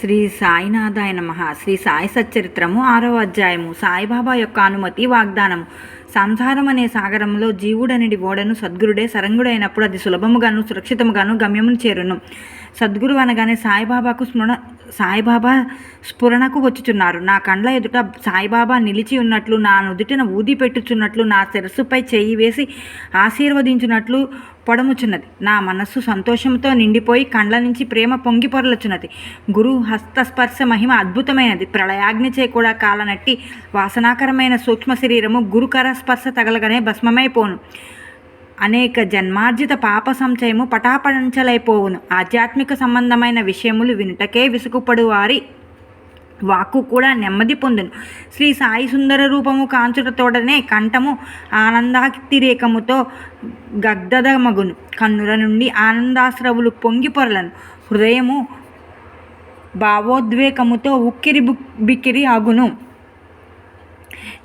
శ్రీ సాయినాథాయ నమ. శ్రీ సాయి సచ్చరిత్రము ఆరవ అధ్యాయము. సాయిబాబా యొక్క అనుమతి వాగ్దానము. సంసారం అనే సాగరంలో జీవుడనడి ఓడను సద్గురుడే సరంగుడైనప్పుడు అది సులభముగాను సురక్షితముగాను గమ్యమును చేరును. సద్గురు అనగానే సాయిబాబాకు స్మరణ సాయిబాబా స్ఫురణకు వచ్చుచున్నారు. నా కండ్ల ఎదుట సాయిబాబా నిలిచి ఉన్నట్లు నా నుదుటిన ఊది పెట్టుచున్నట్లు నా శిరస్సుపై చేయి వేసి ఆశీర్వదించున్నట్లు పొడముచున్నది. నా మనస్సు సంతోషంతో నిండిపోయి కండ్ల నుంచి ప్రేమ పొంగి పొరలుచున్నది. గురు హస్తస్పర్శ మహిమ అద్భుతమైనది. ప్రళయాగ్నిచే కూడా కాలనట్టి వాసనాకరమైన సూక్ష్మ శరీరము గురుకర స్పర్శ తగలగానే భస్మమైపోను. అనేక జన్మార్జిత పాప సంచయము పటాపంచలైపోవును. ఆధ్యాత్మిక సంబంధమైన విషయములు వినుటకే విసుగుపడు వారి వాక్కు కూడా నెమ్మది పొందును. శ్రీ సాయి సుందర రూపము కాంచుటతోడనే కంఠము ఆనందాతిరేకముతో గగ్ధదమగును. కన్నుల నుండి ఆనందాశ్రవులు పొంగి పొరలను. హృదయము భావోద్వేగముతో ఉక్కిరి బిక్కిరి అగును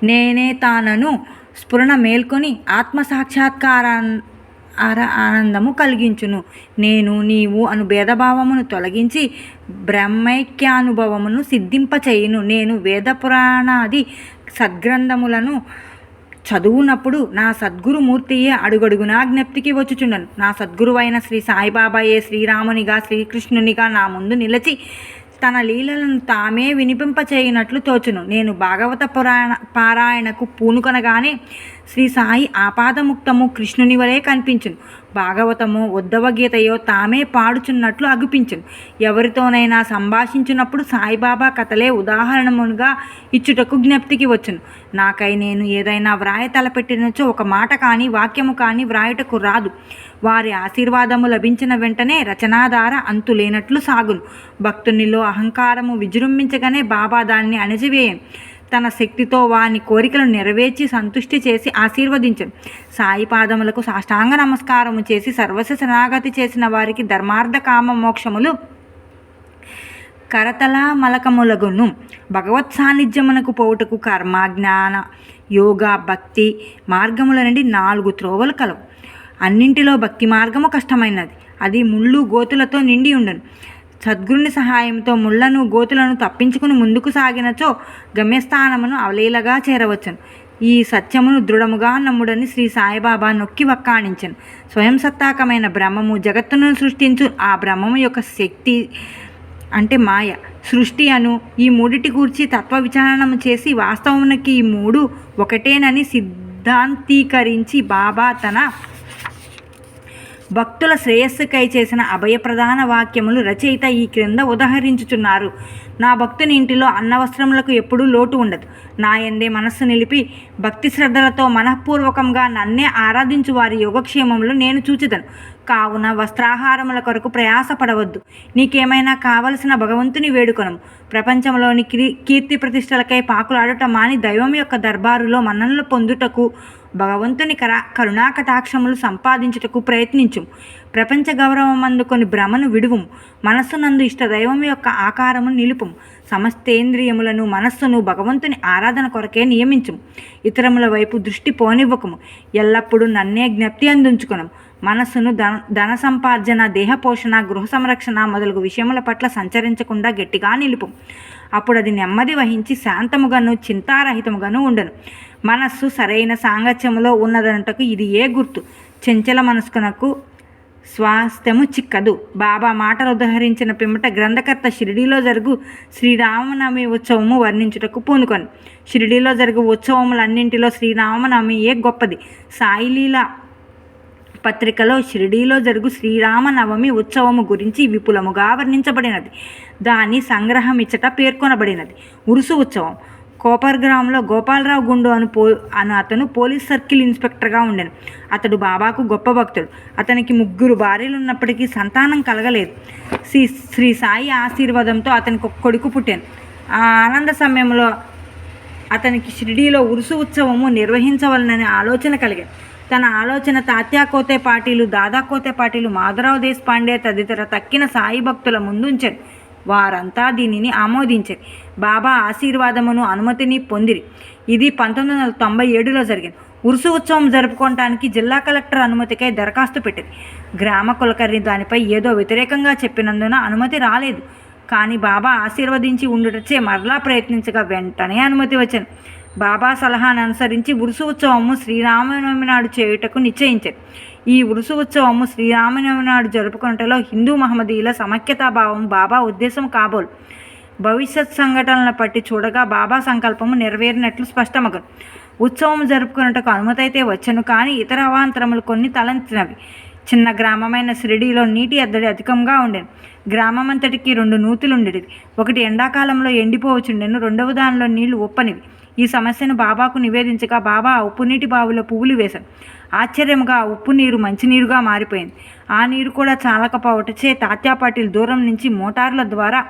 నేనే తానను స్ఫురణ మేల్కొని ఆత్మ సాక్షాత్కారా ఆర ఆనందము కలిగించును. నేను నీవు అను భేదభావమును తొలగించి బ్రహ్మైక్యానుభవమును సిద్ధింపచేయును. నేను వేద పురాణాది సద్గ్రంథములను చదువునప్పుడు నా సద్గురుమూర్తియే అడుగడుగునా జ్ఞప్తికి వచ్చుచుండను. నా సద్గురువైన శ్రీ సాయిబాబాయే శ్రీరామునిగా శ్రీకృష్ణునిగా నా ముందు నిలిచి తన లీలలను తామే వినిపింపచేయనట్లు తోచును. నేను భాగవత పురాణ పారాయణకు పూనుకొనగానే శ్రీ సాయి ఆపాదముక్తము కృష్ణుని వలె కనిపించును. భాగవతము ఉద్ధవగీతయో తామే పాడుచున్నట్లు అగుపించను. ఎవరితోనైనా సంభాషించినప్పుడు సాయిబాబా కథలే ఉదాహరణమునుగా ఇచ్చుటకు జ్ఞప్తికి వచ్చును. నాకై నేను ఏదైనా వ్రాయ తలపెట్టినచో ఒక మాట కానీ వాక్యము కానీ వ్రాయుటకు రాదు. వారి ఆశీర్వాదము లభించిన వెంటనే రచనాధార అంతు లేనట్లు సాగును. భక్తునిలో అహంకారము విజృంభించగానే బాబా దాన్ని అణిచివేయను. తన శక్తితో వాని కోరికలు నెరవేర్చి సంతుష్టి చేసి ఆశీర్వదించను సాయి పాదములకు సాష్టాంగ నమస్కారము చేసి సర్వస్వ శరణాగతి చేసిన వారికి ధర్మార్థ కామ మోక్షములు కరతల మలకములగును. భగవత్ సాన్నిధ్యమునకు పోవుటకు కర్మ జ్ఞాన యోగ భక్తి మార్గముల నుండి నాలుగు త్రోవలు కలవు. అన్నింటిలో భక్తి మార్గము కష్టమైనది. అది ముళ్ళు గోతులతో నిండి ఉండను. సద్గురుని సహాయంతో ముళ్ళను గోతులను తప్పించుకుని ముందుకు సాగినచో గమ్యస్థానమును అవలీలగా చేరవచ్చును. ఈ సత్యమును దృఢముగా నమ్ముడని శ్రీ సాయిబాబా నొక్కి వక్కాణించను. స్వయం సత్తాకమైన బ్రహ్మము జగత్తును సృష్టించు ఆ బ్రహ్మము యొక్క శక్తి అంటే మాయ. సృష్టి అను ఈ మూడిటి గూర్చి తత్వ విచారణము చేసి వాస్తవమునకి ఈ మూడు ఒకటేనని సిద్ధాంతీకరించి బాబా తన భక్తుల శ్రేయస్సుకై చేసిన అభయప్రధాన వాక్యములు రచయిత ఈ క్రింద ఉదహరించుచున్నారు. నా భక్తుని ఇంటిలో అన్నవస్త్రములకు ఎప్పుడూ లోటు ఉండదు. నా ఎందే మనస్సు నిలిపి భక్తి శ్రద్ధలతో మనఃపూర్వకంగా నన్నే ఆరాధించు వారి యోగక్షేమములు నేను చూచిదను. కావున వస్త్రాహారముల కొరకు ప్రయాసపడవద్దు. నీకేమైనా కావలసిన భగవంతుని వేడుకొనము. ప్రపంచంలోని కీ కీర్తి ప్రతిష్టలకై పాకులాడటం మాని దైవం యొక్క దర్బారులో మన్ననలు పొందుటకు భగవంతుని కరా కరుణాకటాక్షములు సంపాదించుటకు ప్రయత్నించు ప్రపంచ గౌరవం అందుకొని భ్రమను విడువుము. మనస్సునందు ఇష్ట దైవం యొక్క ఆకారము నిలుపుము. సమస్తేంద్రియములను మనస్సును భగవంతుని ఆరాధన కొరకే నియమించుము. ఇతరముల వైపు దృష్టి పోనివ్వకము. ఎల్లప్పుడూ నన్నే జ్ఞప్తి అందించుకునము. మనస్సును ధన ధన సంపార్జన దేహపోషణ గృహ సంరక్షణ మొదలగు విషయముల పట్ల సంచరించకుండా గట్టిగా నిలుపు అప్పుడు అది నెమ్మది వహించి శాంతముగాను చింతారహితముగాను ఉండను. మనస్సు సరైన సాంగత్యములో ఉన్నదనటకు ఇది ఏ గుర్తు? చెంచల మనస్కునకు స్వాస్థ్యము చిక్కదు. బాబా మాటలు ఉదహరించిన పిమ్మట గ్రంథకర్త షిరిడీలో జరుగు శ్రీరామనవమి ఉత్సవము వర్ణించుటకు పూనుకొని. షిరిడీలో జరుగు ఉత్సవములన్నింటిలో శ్రీరామనవమి ఏ గొప్పది? సాయిలీల పత్రికలో షిరిడీలో జరుగు శ్రీరామనవమి ఉత్సవము గురించి విపులముగా వర్ణించబడినది. దాని సంగ్రహం ఇచ్చట పేర్కొనబడినది. ఉరుసు ఉత్సవం. కోపర్గ్రామ్లో గోపాలరావు గుండు అను పో అను అతను పోలీస్ సర్కిల్ ఇన్స్పెక్టర్గా ఉండెను. అతడు బాబాకు గొప్ప భక్తుడు. అతనికి ముగ్గురు భార్యలు ఉన్నప్పటికీ సంతానం కలగలేదు. శ్రీ శ్రీ సాయి ఆశీర్వాదంతో అతనికి ఒక కొడుకు పుట్టాను. ఆ ఆనంద సమయంలో అతనికి షిరిడీలో ఉరుసు ఉత్సవము నిర్వహించవలననే ఆలోచన కలిగాయి తన ఆలోచన తాత్యా కోతే పాటీలు దాదా కోతే పాటీలు మాధవరావు దేశపాండే తదితర తక్కిన సాయి భక్తుల ముందుంచారు వారంతా దీనిని ఆమోదించారు బాబా ఆశీర్వాదమును అనుమతిని పొందిరి. ఇది పంతొమ్మిది వందల తొంభై ఏడులో జరిగింది. ఉరుసు ఉత్సవం జరుపుకోవటానికి జిల్లా కలెక్టర్ అనుమతికై దరఖాస్తు పెట్టింది. గ్రామ కులకర్ణి దానిపై ఏదో వ్యతిరేకంగా చెప్పినందున అనుమతి రాలేదు. కానీ బాబా ఆశీర్వదించి ఉండుటచే మరలా ప్రయత్నించగా వెంటనే అనుమతి వచ్చింది. బాబా సలహాను అనుసరించి ఉరుసు ఉత్సవము శ్రీరామనవమి నాడు చేయుటకు నిశ్చయించారు. ఈ ఉరుసు ఉత్సవము శ్రీరామనవమి నాడు జరుపుకున్నటలో హిందూ మహమ్మదీయుల సమైక్యతాభావం బాబా ఉద్దేశం కాబోలు. భవిష్యత్ సంఘటనలను పట్టి చూడగా బాబా సంకల్పము నెరవేరినట్లు స్పష్టమగను ఉత్సవం జరుపుకున్నటకు అనుమతి అయితే వచ్చను కానీ ఇతర అవాంతరములు కొన్ని తలంచినవి. చిన్న గ్రామమైన షిరిడీలో నీటి ఎద్దడి అధికంగా ఉండేది గ్రామం అంతటికి రెండు నూతులు ఉండేవి ఒకటి ఎండాకాలంలో ఎండిపోవచ్చుండెను రెండవ దానిలో నీళ్ళు ఉప్పనివి ఈ సమస్యను బాబాకు నివేదించగా బాబా ఉప్పునీటి ఉప్పు నీటి బావిలో పువ్వులు వేశారు ఆశ్చర్యముగా ఉప్పు నీరు మంచినీరుగా మారిపోయింది. ఆ నీరు కూడా చాలకపోవటచే తాత్యా పాటిల్ దూరం నుంచి మోటార్ల ద్వారా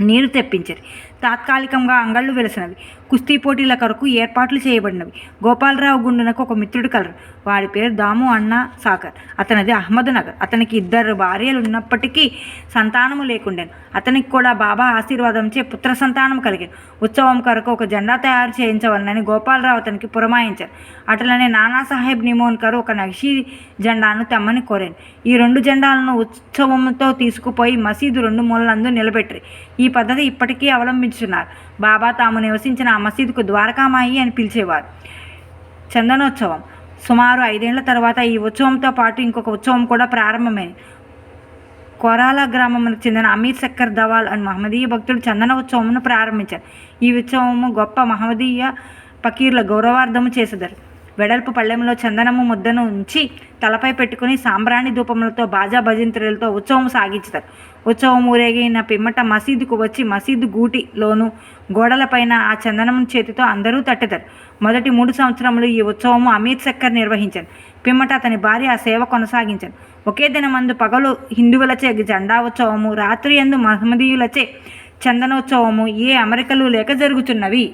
నేను తెప్పించారు తాత్కాలికంగా అంగళ్ళు వెలిసినవి. కుస్తీ పోటీల కొరకు ఏర్పాట్లు చేయబడినవి. గోపాలరావు గుండునకు ఒక మిత్రుడు కలరు. వాడి పేరు దాము అన్న సాకర్. అతనిది అహ్మద్ నగర్. అతనికి ఇద్దరు భార్యలు ఉన్నప్పటికీ సంతానము లేకుండాను. అతనికి కూడా బాబా ఆశీర్వాదంచే పుత్ర సంతానం కలిగాను. ఉత్సవం కొరకు ఒక జెండా తయారు చేయించవలనని గోపాలరావు అతనికి పురమాయించారు. అట్లనే నానాసాహెబ్ నిమోన్కర్ ఒక నక్షి జెండాను తెమ్మని కోరాను. ఈ రెండు జెండాలను ఉత్సవంతో తీసుకుపోయి మసీదు రెండు మూలలందు నిలబెట్టారు. ఈ పద్ధతి ఇప్పటికీ అవలంబించున్నారు బాబా తాము నివసించిన ఆ మసీదుకు ద్వారకామాయి అని పిలిచేవారు. చందనోత్సవం. సుమారు ఐదేళ్ళ తర్వాత ఈ ఉత్సవంతో పాటు ఇంకొక ఉత్సవం కూడా ప్రారంభమైంది. కొరాల గ్రామంకు చెందిన అమీర్ సక్కర్ దవాల్ అని మహమ్మదీయ భక్తుడు చందన ఉత్సవమును ప్రారంభించారు. ఈ ఉత్సవము గొప్ప మహమ్మదీయ పకీర్ల గౌరవార్థము చేసేదారు. వెడల్పు పళ్ళెంలో చందనము ముద్దను ఉంచి తలపై పెట్టుకుని సాంబ్రాణి ధూపములతో బాజా భజంత్రులతో ఉత్సవం సాగించుతారు ఉత్సవం ఊరేగిన పిమ్మట మసీదుకు వచ్చి మసీదు గూటిలోను గోడలపైన ఆ చందనం చేతితో అందరూ తట్టెదరు. మొదటి మూడు సంవత్సరములు ఈ ఉత్సవము అమీర్ సక్కర్ నిర్వహించారు పిమ్మట అతని భార్య ఆ సేవ కొనసాగించారు ఒకే దినమందు పగలు హిందువులచే జెండా ఉత్సవము రాత్రి ఎందు మహమ్మదీయులచే చందనోత్సవము ఏ అమెరికలు లేక జరుగుతున్నవి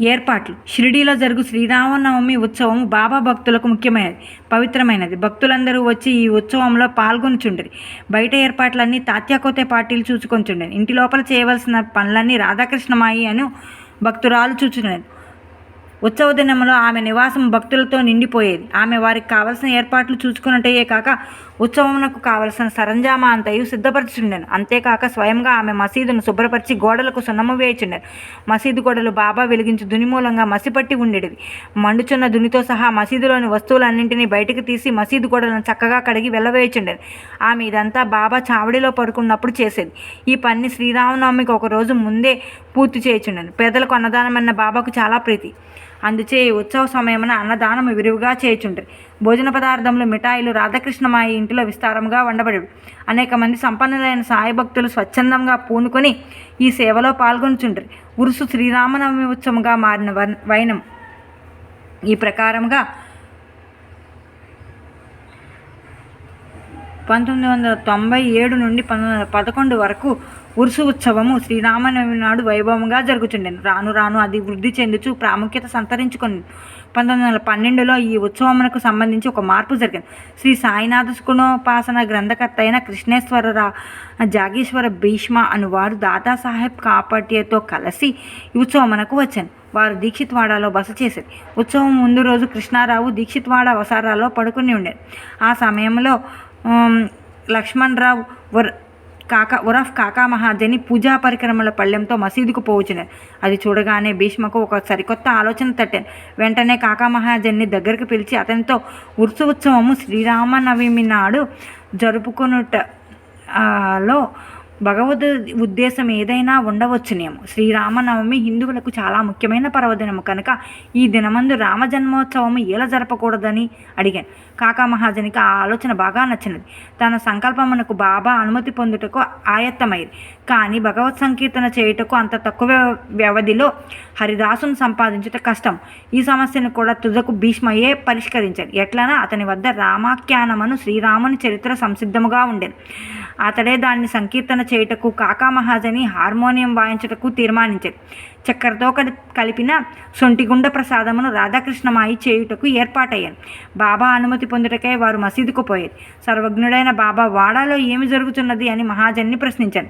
ఏర్పాట్లు. షిరిడీలో జరుగు శ్రీరామనవమి ఉత్సవం బాబా భక్తులకు ముఖ్యమైనది. పవిత్రమైనది. భక్తులందరూ వచ్చి ఈ ఉత్సవంలో పాల్గొనుచుండరి. బయట ఏర్పాట్లన్నీ తాత్యాకోతే పార్టీలు చూసుకొంచుండని ఇంటి లోపల చేయవలసిన పనులన్నీ రాధాకృష్ణమాయి అని భక్తురాలు చూచున్నది ఉత్సవ దినంలో ఆమె నివాసం భక్తులతో నిండిపోయేది. ఆమె వారికి కావలసిన ఏర్పాట్లు చూసుకున్నట్టయే కాక ఉత్సవమునకు కావలసిన సరంజామా అంతయు సిద్ధపరచుండెను అంతేకాక స్వయంగా ఆమె మసీదును శుభ్రపరిచి గోడలకు సున్నము వేయుచుండెను. మసీదు గోడలు బాబా వెలిగించి దుని మూలంగా మసిపట్టి ఉండేవి మండుచున్న దునితో సహా మసీదులోని వస్తువులన్నింటినీ బయటకు తీసి మసీదు గోడలను చక్కగా కడిగి వెళ్ళవేయుచుండెను ఆమె ఇదంతా బాబా చావడిలో పడుకున్నప్పుడు చేసేది. ఈ పని శ్రీరామనవమికి ఒక రోజు ముందే పూర్తి చేయుచుండెను. పేదలకు అన్నదానమన్న బాబాకు చాలా ప్రీతి. అందుచే ఈ ఉత్సవ సమయమున అన్నదానం విరివిగా చేయుచుంటారు భోజన పదార్థములు మిఠాయిలు రాధాకృష్ణమాయి ఇంటిలో విస్తారంగా వండబడి అనేక మంది సంపన్నులైన సాయి భక్తులు స్వచ్ఛందంగా పూనుకొని ఈ సేవలో పాల్గొనుచుండ్రి. ఉరుసు శ్రీరామనవమి ఉత్సవంగా మారిన వన్- వైనం. ఈ ప్రకారంగా పంతొమ్మిది వందల తొంభై ఏడు నుండి పంతొమ్మిది వందల పదకొండు వరకు ఉరుసు ఉత్సవము శ్రీరామనవమి నాడు వైభవంగా జరుగుతుండేది రాను రాను అది వృద్ధి చెందుచు ప్రాముఖ్యత సంతరించుకుంది. పంతొమ్మిది వందల పన్నెండులో ఈ ఉత్సవమునకు సంబంధించి ఒక మార్పు జరిగింది. శ్రీ సాయినాథ సుకుణోపాసన గ్రంథకర్త అయిన కృష్ణేశ్వరరావు జాగేశ్వర భీష్మ అనువారు దాదాసాహెబ్ కాపాటియతో కలిసి ఈ ఉత్సవమునకు వచ్చాను వారు దీక్షిత్వాడలో బస చేసేది ఉత్సవం ముందు రోజు కృష్ణారావు దీక్షిత్వాడ వసారాలో పడుకుని ఉండేది ఆ సమయంలో లక్ష్మణరావు వర్ కాకా ఉరఫ్ కాకా మహాజని పూజా పరికరముల పళ్ళెంతో మసీదుకు పోవచ్చున్నారు అది చూడగానే భీష్మకు ఒక సరికొత్త ఆలోచన తట్టాను వెంటనే కాకా మహాజన్ని దగ్గరికి పిలిచి అతనితో ఉత్సవ ఉత్సవము శ్రీరామనవమి నాడు జరుపుకునుట లో భగవద్ ఉద్దేశం ఏదైనా ఉండవచ్చునేమో. శ్రీరామనవమి హిందువులకు చాలా ముఖ్యమైన పర్వదినము. కనుక ఈ దినమందు రామ జన్మోత్సవము ఎలా జరపకూడదని అడిగాను. కాకా మహాజనికి ఆ ఆలోచన బాగా నచ్చినది. తన సంకల్పమునకు బాబా అనుమతి పొందుటకు ఆయత్తమైంది. కానీ భగవత్ సంకీర్తన చేయుటకు అంత తక్కువ వ్యవధిలో హరిదాసును సంపాదించుట కష్టం. ఈ సమస్యను కూడా తుదకు భీష్మయే పరిష్కరించాడు. ఎట్లనా అతని వద్ద రామాఖ్యానమును శ్రీరాముని చరిత్ర సంసిద్ధముగా ఉండేది. అతడే దాన్ని సంకీర్తన చేయుటకు కాకా మహాజని హార్మోనియం వాయించుటకు తీర్మానించారు చక్కెరతో కలిపిన సొంటిగుండ ప్రసాదమును రాధాకృష్ణమాయి చేయుటకు ఏర్పాటయ్యాను. బాబా అనుమతి పొందుటకై వారు మసీదుకు పోయారు సర్వజ్ఞుడైన బాబా వాడాలో ఏమి జరుగుతున్నది అని మహాజన్ని ప్రశ్నించాను.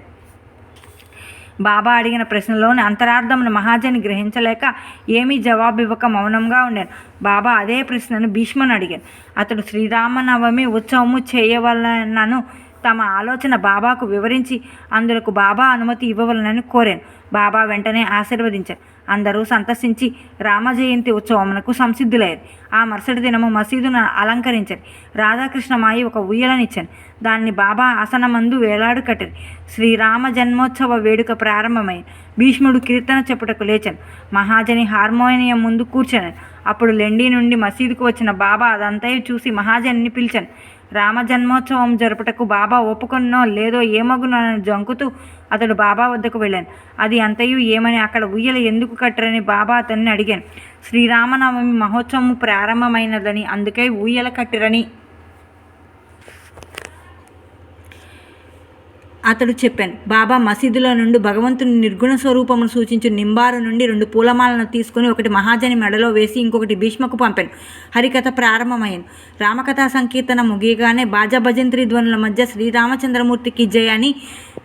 బాబా అడిగిన ప్రశ్నలోని అంతరార్థమును మహాజని గ్రహించలేక ఏమీ జవాబు ఇవ్వక మౌనంగా ఉండాను. బాబా అదే ప్రశ్నను భీష్మను అడిగాను. అతడు శ్రీరామనవమి ఉత్సవము చేయవలనను తమ ఆలోచన బాబాకు వివరించి అందులకు బాబా అనుమతి ఇవ్వవలనని కోరాను. బాబా వెంటనే ఆశీర్వదించారు. అందరూ సంతసించి రామ జయంతి ఉత్సవమునకు సంసిద్ధులయ్యారు. ఆ మరుసటి దినము మసీదును అలంకరించారు. రాధాకృష్ణమాయి ఒక ఉయ్యలనిచ్చాను. దాన్ని బాబా ఆసనమందు వేలాడు కట్టారు. శ్రీరామ జన్మోత్సవ వేడుక ప్రారంభమైంది. భీష్ముడు కీర్తన చెప్పుటకు లేచాను. మహాజని హార్మోనియం ముందు కూర్చున్నాను అప్పుడు లెండి నుండి మసీదుకు వచ్చిన బాబా అదంతా చూసి మహాజనిని పిలిచాను. రామ జన్మోత్సవం జరుపుటకు బాబా ఒప్పుకున్నో లేదో ఏమగునని జంకుతూ అతడు బాబా వద్దకు వెళ్ళాను. అది అంతయు ఏమని అక్కడ ఉయ్యల ఎందుకు కట్టరని బాబా అతన్ని అడిగాను. శ్రీరామనవమి మహోత్సవం ప్రారంభమైనదని అందుకే ఉయ్యల కట్టిరని అతడు చెప్పాను బాబా మసీదులో నుండి భగవంతుని నిర్గుణ స్వరూపమును సూచించు నింబారు నుండి రెండు పూలమాలను తీసుకుని ఒకటి మహాజని మెడలో వేసి ఇంకొకటి భీష్మకు పంపాను. హరికథ ప్రారంభమైంది. రామకథా సంకీర్తన ముగియగానే బాజా భజంత్రి ధ్వనుల మధ్య శ్రీరామచంద్రమూర్తికి జయ అని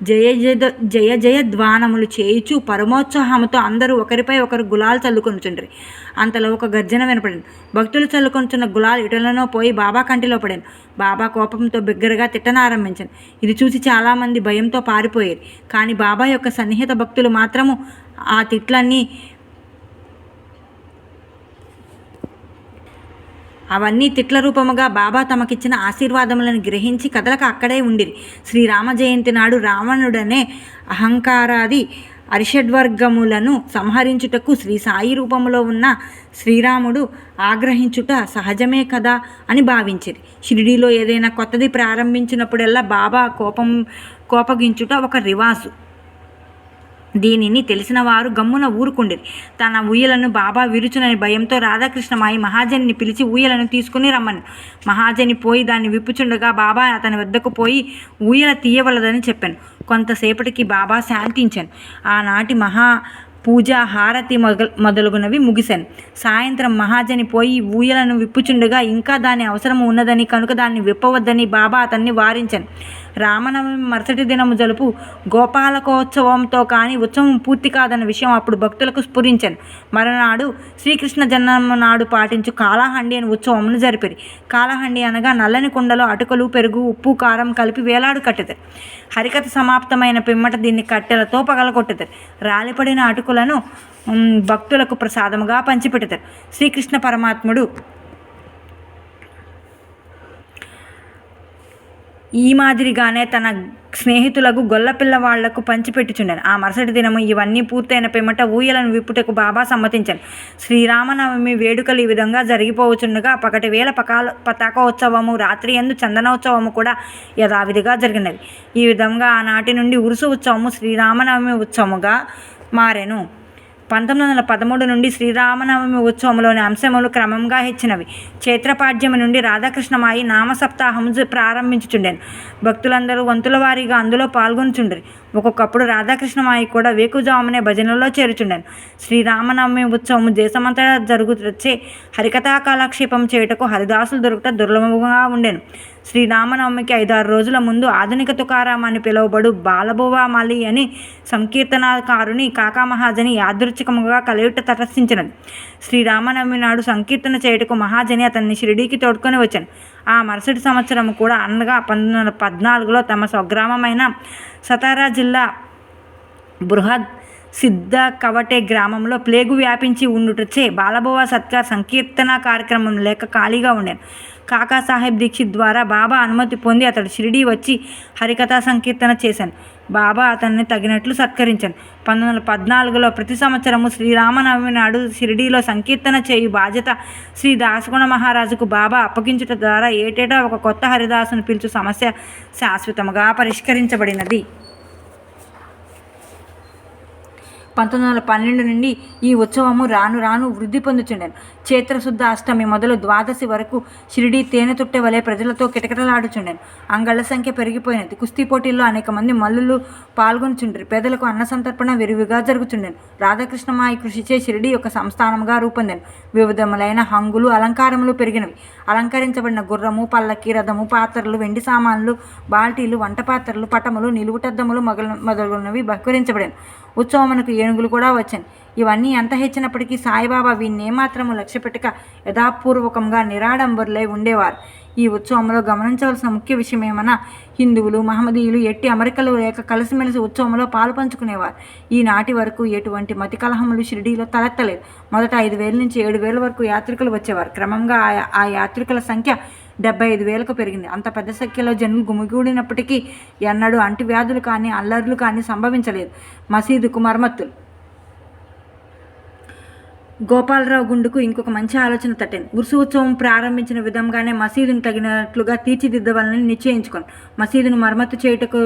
జయ జయ జయ జయ ధ్వానములు చేయుచు పరమోత్సాహముతో అందరూ ఒకరిపై ఒకరు గులాలు చల్లుకొనుచుండ్రి. అంతలో ఒక గర్జన వినపడింది. భక్తులు చల్లుకొనుచున్న గులాలు ఇటలనో పోయి బాబా కంటిలో పడాను. బాబా కోపంతో బిగ్గరగా తిట్టనారంభించాను. ఇది చూసి చాలామంది భయంతో పారిపోయారు. కానీ బాబా యొక్క సన్నిహిత భక్తులు మాత్రము ఆ తిట్లన్నీ అవన్నీ తిట్ల రూపముగా బాబా తమకిచ్చిన ఆశీర్వాదములను గ్రహించి కదలక అక్కడే ఉండిరి. శ్రీరామ జయంతి నాడు రావణుడనే అహంకారాది అరిషడ్వర్గములను సంహరించుటకు శ్రీ సాయి రూపంలో ఉన్న శ్రీరాముడు ఆగ్రహించుట సహజమే కదా అని భావించింది షిరిడీలో ఏదైనా కొత్తది ప్రారంభించినప్పుడల్లా బాబా కోపం కోపగించుట ఒక రివాజు. దీనిని తెలిసిన వారు గమ్మున ఊరుకుండిరి. తన ఊయలను బాబా విరుచునని భయంతో రాధాకృష్ణమాయి మహాజనిని పిలిచి ఊయలను తీసుకుని రమ్మని. మహాజని పోయి దాన్ని విప్పుచుండగా బాబా అతని వద్దకు పోయి ఊయల తీయవలదని చెప్పాను. కొంతసేపటికి బాబా శాంతించాను. ఆనాటి మహా పూజ హారతి మొదల మొదలగునవి ముగిశాను సాయంత్రం మహాజని పోయి ఊయలను విప్పుచుండగా ఇంకా దాని అవసరం ఉన్నదని కనుక దాన్ని విప్పవద్దని బాబా అతన్ని వారించాను. రామనవమి మరుసటి దినము జలుపు గోపాలకోత్సవంతో కానీ ఉత్సవం పూర్తి కాదన్న విషయం అప్పుడు భక్తులకు స్ఫురించాను. మరునాడు శ్రీకృష్ణ జన్మ నాడు పాటించు కాళహండి అని ఉత్సవమును జరిపిరి కాళహండి అనగా నల్లని కుండలో అటుకలు పెరుగు ఉప్పు కారం కలిపి వేలాడు కట్టెదరు. హరికథ సమాప్తమైన పిమ్మట దీన్ని కట్టెలతో పగలగొట్టెదరు. రాలిపడిన అటుకులను భక్తులకు ప్రసాదముగా పంచిపెడతారు శ్రీకృష్ణ పరమాత్ముడు ఈ మాదిరిగానే తన స్నేహితులకు గొల్లపిల్ల వాళ్ళకు పంచిపెట్టుచుండెను. ఆ మరుసటి దినము ఇవన్నీ పూర్తయిన పిమ్మట ఊయలను విప్పుటకు బాబా సమ్మతించాను. శ్రీరామనవమి వేడుకలు ఈ విధంగా జరిగిపోవచ్చుండగా పకటి వేల పకాల పతాకోత్సవము రాత్రి ఎందు చందనోత్సవము కూడా యథావిధిగా జరిగినది. ఈ విధంగా ఆనాటి నుండి ఉరుసు ఉత్సవము శ్రీరామనవమి ఉత్సవముగా మారెను. పంతొమ్మిది వందల పదమూడు నుండి శ్రీరామనవమి ఉత్సవంలోని అంశములు క్రమంగా హెచ్చినవి. చైత్రపాడ్యమి నుండి రాధాకృష్ణమాయి నామ సప్తాహము ప్రారంభించుచుండెను. భక్తులందరూ వంతుల వారీగా అందులో పాల్గొనుచుండ్రి. ఒక్కొక్కప్పుడు రాధాకృష్ణమాయి కూడా వేకుజామునే భజనలో చేరుచుండెను. శ్రీరామనవమి ఉత్సవం దేశమంతటా జరుగుతొచ్చే హరికథా కాలక్షేపం చేయుటకు హరిదాసులు దొరుకుట దుర్లభంగా ఉండెను. శ్రీరామనవమికి ఐదారు రోజుల ముందు ఆధునిక తుకారాం అని పిలువబడు బాలభువామలి అని సంకీర్తనకారుని కాకా మహాజని యాదృచ్ఛికముగా కలియుట తటస్థించినది. శ్రీరామనవమి నాడు సంకీర్తన చేయుటకు మహాజని అతన్ని షిరిడీకి తోడుకొని వచ్చాను. ఆ మరుసటి సంవత్సరం కూడా అనగా పంతొమ్మిది వందల పద్నాలుగులో తమ స్వగ్రామమైన సతారా జిల్లా బృహద్ సిద్ధ కవటే గ్రామంలో ప్లేగు వ్యాపించి ఉండుటచే బాలబోవ సత్కార్ సంకీర్తన కార్యక్రమం లేక ఖాళీగా ఉండాను. కాకాసాహెబ్ దీక్షిత్ ద్వారా బాబా అనుమతి పొంది అతడు షిరిడీ వచ్చి హరికథా సంకీర్తన చేశాను. బాబా అతన్ని తగినట్లు సత్కరించాను. పంతొమ్మిది వందల పద్నాలుగులో ప్రతి సంవత్సరము శ్రీరామనవమి నాడు షిరిడీలో సంకీర్తన చేయు బాధ్యత శ్రీ దాసగుణ మహారాజుకు బాబా అప్పగించుట ద్వారా ఏటేటా ఒక కొత్త హరిదాసును పిలుచు సమస్య శాశ్వతముగా పరిష్కరించబడినది. పంతొమ్మిది వందల పన్నెండు నుండి ఈ ఉత్సవము రాను రాను వృద్ధి పొందుచుండెను. చైత్రశుద్ధ అష్టమి మొదలు ద్వాదశి వరకు షిరిడి తేనె తుట్టె వలె ప్రజలతో కిటకిటలాడుచుండెను. అంగళ్ళ సంఖ్య పెరిగిపోయినది. కుస్తీ పోటీల్లో అనేక మంది మల్లులు పాల్గొనుచుండ్రి. పేదలకు అన్న సంతర్పణ విరివిగా జరుగుచుండెను. రాధాకృష్ణమాయి కృషిచే షిరిడి ఒక సంస్థానముగా రూపొందాను. వివిధములైన హంగులు అలంకారములు పెరిగినవి. అలంకరించబడిన గుర్రము పల్లకి రథము పాత్రలు వెండి సామాన్లు బాల్టీలు వంట పాత్రలు పటములు నిలువుటద్దములు మొదలు మొదలగునవి బహుకరించబడాను. ఉత్సవమునకు ఏనుగులు కూడా వచ్చాను. ఇవన్నీ ఎంత హెచ్చినప్పటికీ సాయిబాబా వీన్ని ఏమాత్రము లక్ష్య పెట్టక యథాపూర్వకంగా నిరాడంబరులై ఉండేవారు. ఈ ఉత్సవంలో గమనించవలసిన ముఖ్య విషయం ఏమన్నా హిందువులు మహమ్మదీయులు ఎట్టి అమెరికలు లేక కలిసిమెలిసి ఉత్సవంలో పాలు పంచుకునేవారు. ఈనాటి వరకు ఎటువంటి మతి కలహములు షిరిడీలో తలెత్తలేదు. మొదట ఐదు వేల నుంచి ఏడు వేల వరకు యాత్రికులు వచ్చేవారు. క్రమంగా ఆ- ఆ యాత్రికుల సంఖ్య డెబ్బై ఐదు వేలకు పెరిగింది. అంత పెద్ద సంఖ్యలో జనులు గుమిగూడినప్పటికీ ఎన్నడూ అంటువ్యాధులు కానీ అల్లర్లు కానీ సంభవించలేదు. మసీదుకు మరమ్మతులు గోపాలరావు గుండుకు ఇంకొక మంచి ఆలోచన తట్టింది. ఉరుసు ఉత్సవం ప్రారంభించిన విధంగానే మసీదును తగినట్లుగా తీర్చిదిద్దవాలని నిశ్చయించుకోను మసీదును మరమ్మతు చేయుటకు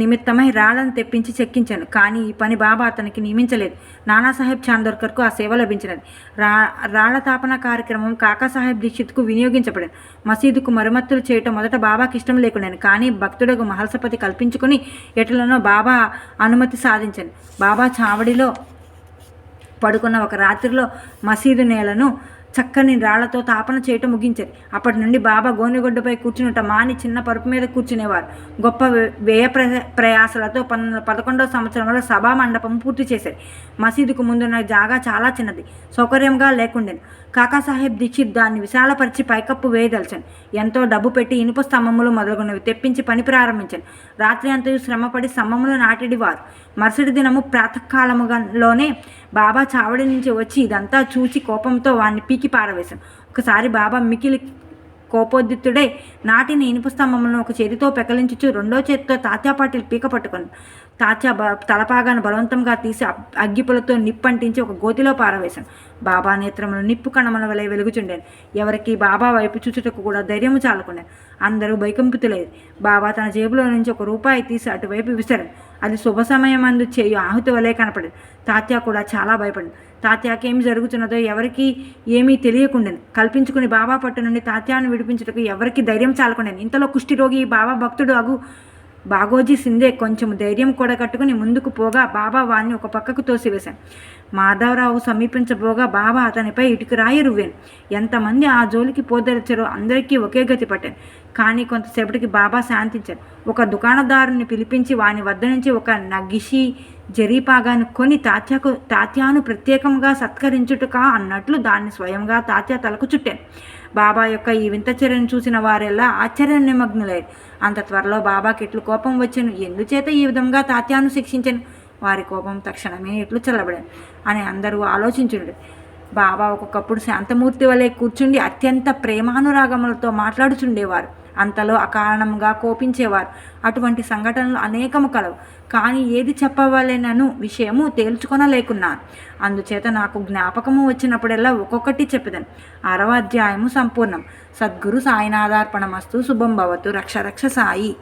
నిమిత్తమై రాళ్ళను తెప్పించి చెక్కించాను. కానీ ఈ పని బాబా అతనికి నియమించలేదు. నానాసాహెబ్ చాందోర్కర్కు ఆ సేవ లభించినది. రా రాళ్ళ తాపన కార్యక్రమం కాకాసాహెబ్ దీక్షిత్కు వినియోగించబడింది. మసీదుకు మరమ్మతులు చేయటం మొదట బాబాకి ఇష్టం లేకుండాను. కానీ భక్తుడకు మహల్సపతి కల్పించుకుని ఎటులనో బాబా అనుమతి సాధించాను బాబా చావడిలో పడుకున్న ఒక రాత్రిలో మసీదు నేలను చక్కని రాళ్ళతో తాపన చేయటం ముగించారు. అప్పటి నుండి బాబా గోనెగొడ్డపై కూర్చున్నట మాని చిన్న పరుపు మీద కూర్చునేవారు. గొప్ప వ్య- వ్యయ ప్ర ప్రయాసలతో పంతొమ్మిది పదకొండవ సంవత్సరంలో సభా మండపం పూర్తి చేశారు. మసీదుకు ముందున్న జాగా చాలా చిన్నది సౌకర్యంగా లేకుండేది. కాకాసాహెబ్ దీక్షిత్ దాన్ని విశాలపరిచి పైకప్పు వేయదలిచాను ఎంతో డబ్బు పెట్టి ఇనుప స్తంభములు మొదలగునవి తెప్పించి పని ప్రారంభించాను రాత్రి అంతయు శ్రమపడి సమ్మములో నాటిడివారు. మరుసటి దినము ప్రాతకాలములోనే బాబా చావడి నుంచి వచ్చి ఇదంతా చూచి కోపంతో వాడిని పీకి పారవేశాను ఒకసారి బాబా మికిలి కోపోద్దిత్తుడై నాటిన ఇనుపు స్తంభములను ఒక చేతితో పెకలించుచు రెండో చేతితో తాత్యా పాటిల్ పీక పట్టుకొని. తాత్యా బ తలపాగాను బలవంతంగా తీసి అగ్గిపులతో నిప్పంటించి ఒక గోతిలో పారవేశాను. బాబా నేత్రములు నిప్పు కణముల వలె వెలుగుచుండేను. ఎవరికి బాబా వైపు చూచుటకు కూడా ధైర్యము చాలకుండా అందరూ భయకంపితులేదు బాబా తన జేబులో నుంచి ఒక రూపాయి తీసి అటువైపు విసిరాడు అది శుభ సమయమందు చేయు ఆహుతి వలె కనపడింది తాత్యా కూడా చాలా భయపడింది తాత్యాకి ఏమి జరుగుతున్నదో ఎవరికి ఏమీ తెలియకుండాను కల్పించుకుని బాబా పట్టు నుండి తాత్యాను విడిపించుటకు ఎవరికి ధైర్యం చాలకుండాను ఇంతలో కుష్ఠిరోగి బాబా భక్తుడు అగు బాగోజీ సిందే కొంచెం ధైర్యం కూడా కట్టుకుని ముందుకు పోగా బాబా వాణ్ణి ఒక పక్కకు తోసివేశాను. మాధవరావు సమీపించబోగా బాబా అతనిపై ఇటుకు రాయి రువ్వాను. ఎంతమంది ఆ జోలికి పోదరిచారో అందరికీ ఒకే గతి పట్టాను. కానీ కొంతసేపటికి బాబా శాంతించారు ఒక దుకాణదారుని పిలిపించి వాని వద్ద నుంచి ఒక నగిషి జరీపాగాను కొని తాత్యకు తాత్యాను ప్రత్యేకంగా సత్కరించుటకా అన్నట్లు దాన్ని స్వయంగా తాత్య తలకు చుట్టాను. బాబా యొక్క ఈ వింత చర్యను చూసిన వారెల్లా ఆశ్చర్య నిమగ్నులయ్యారు అంత త్వరలో బాబాకి ఎట్లు కోపం వచ్చాను? ఎందుచేత ఈ విధంగా తాత్యాను శిక్షించాను? వారి కోపం తక్షణమే ఎట్లు చల్లబడాను? అని అందరూ ఆలోచించుండే. బాబా ఒక్కొక్కప్పుడు శాంతమూర్తి వలె కూర్చుండి అత్యంత ప్రేమానురాగములతో మాట్లాడుచుండేవారు. అంతలో అకారణంగా కోపించేవారు. అటువంటి సంఘటనలు అనేకము కలవు. కానీ ఏది చెప్పవలెనను విషయము తేల్చుకొనలేకున్నాను అందుచేత నాకు జ్ఞాపకము వచ్చినప్పుడల్లా ఒక్కొక్కటి చెప్పేదాను. ఆరవ అధ్యాయము సంపూర్ణం. సద్గురు సాయినాథార్పణమస్తు శుభం భవతు. రక్ష రక్ష సాయి.